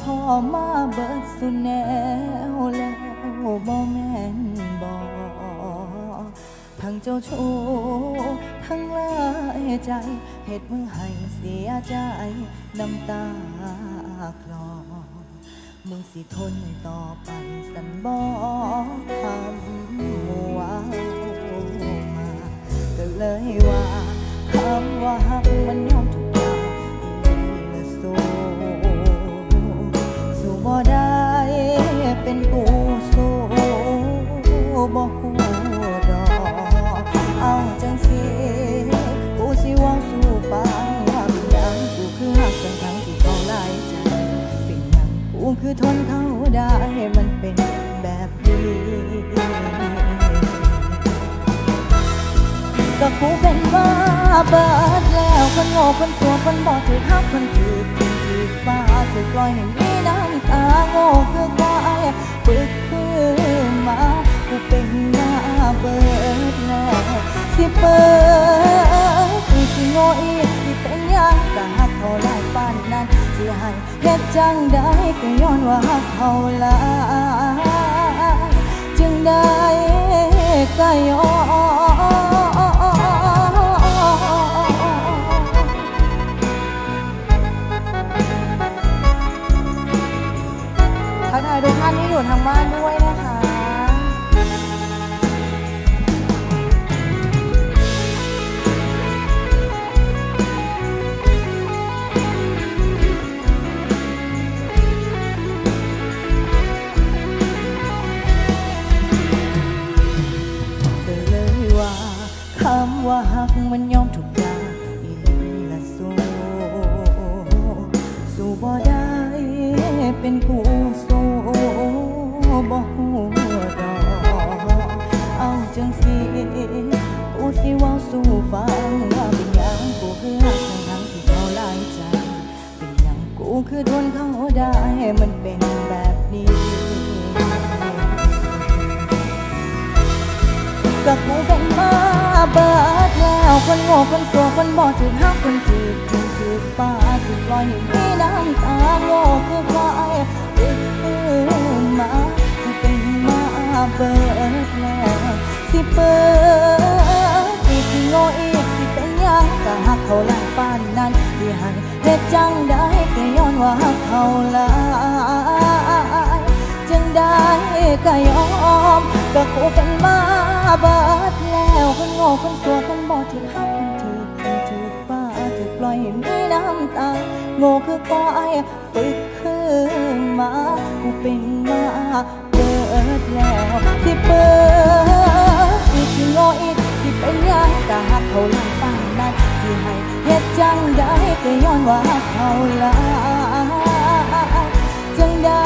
พ่อมาเบิดสุนแนวแล้วบ่แม่นบ่ทั้งเจ้าชู้ทั้งลายใจเหตุมือให้เสียใจน้ำตาคลอมึงสิทนต่อไปสันบ ทนเขาได้มันเป็นแบบนี้ก็กูเป็นบ้าเบิดแล้วคนโง่คนตัวคนบอดถือหักคนถือทิ้งถือบ้าถือปล่อยให้มีน้ำตาโง่คือควายปึกคือมากูเป็นบ้าเบิดแล้วสิเปิดสิโง่ สิให้เฮ็ดจังได้ก็ย้อนว่าเขาลาจึงได้ก็ย้อน เป็นกูสู้บ่ฮู้ดอกเอาจังสิกูสิเว้าสู่ฟังว่าเป็นหยังกูคือกทั้งทั้งที่เขาหลายใจ เป็นหยังกูคือทนเขาได้มันเป็นแบบนี้ก็กูเป็นมาเบิดแล้วคนโง่คนสัวคนบอถือหักคนถือถือถือ ป้าถือปล่อยให้มีน้ำตาโง่คือควายติดคือมากูเป็นมาเบิดแล้วสิเปิดอีกโง่อีกสิเป็นยังก็หักเขาลายปานนั้นสิให้เฮ็ดจังได้ก็ย้อนว่าหักเขาลายจึงได้ก็ยอมก็กูเป็นมาเบิดแล้วคนโง่คนสัวคนบอถือหักคนถือคนถือป้าถือปล่อยให้ำตาโง่คือควายปึกคือมากูเป็นมาเบิดแล้วสิเปิดอีกสิโง่อีกสิเป็นยังก็หักเขาลังปานนั้นสิให้เฮ็ดจังได้ก็ย้อนว่าเขาลาจึงได้